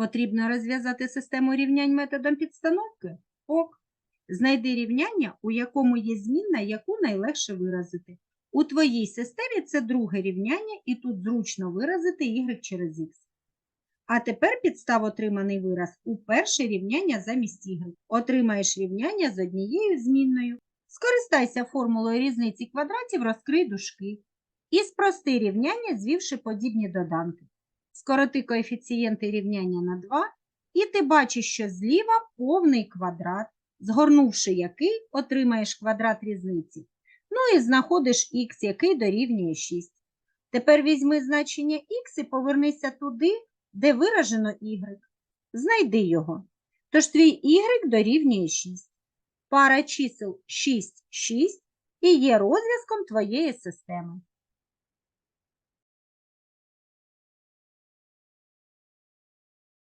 Потрібно розв'язати систему рівнянь методом підстановки? Ок. Знайди рівняння, у якому є змінна, яку найлегше виразити. У твоїй системі це друге рівняння, і тут зручно виразити y через x. А тепер підстав отриманий вираз у перше рівняння замість y. Отримаєш рівняння з однією змінною. Скористайся формулою різниці квадратів, розкрий дужки. І спрости рівняння, звівши подібні доданки. Скороти коефіцієнти рівняння на 2, і ти бачиш, що зліва повний квадрат, згорнувши який, отримаєш квадрат різниці. Ну і знаходиш х, який дорівнює 6. Тепер візьми значення х і повернися туди, де виражено y. Знайди його. Тож твій y дорівнює 6. Пара чисел 6, 6 і є розв'язком твоєї системи.